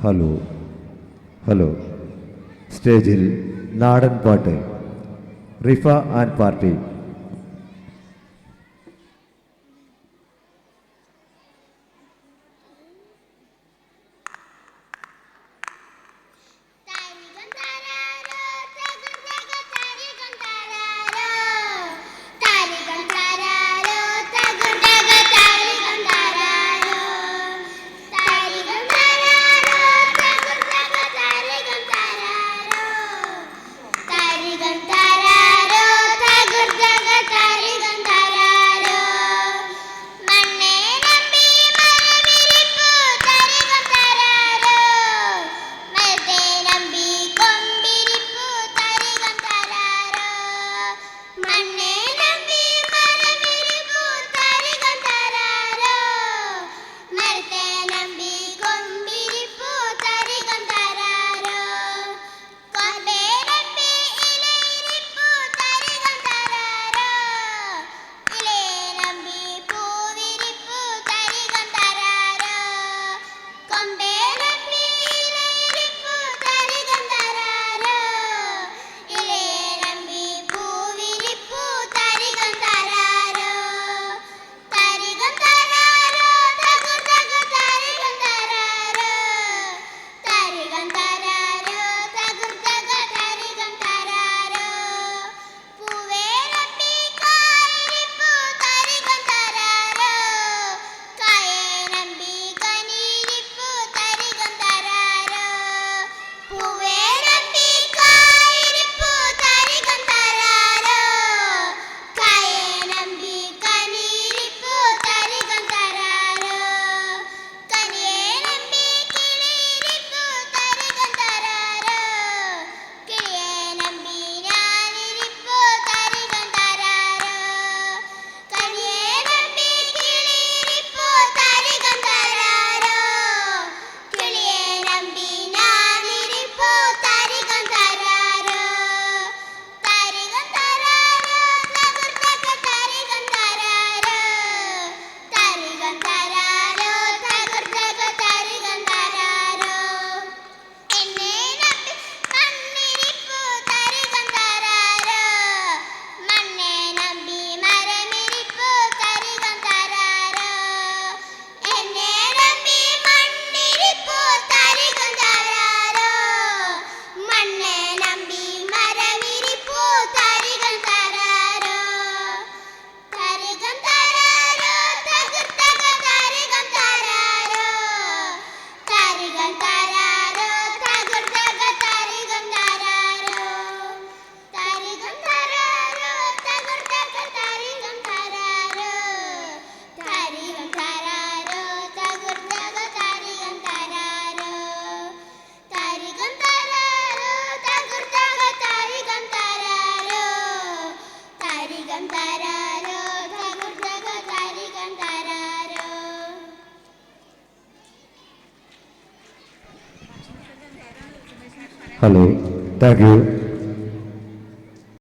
Hello. Hello. സ്റ്റേജിൽ നാടൻ പാട്ട്. Rifa and party. மேலம்பி Hello. Thank you.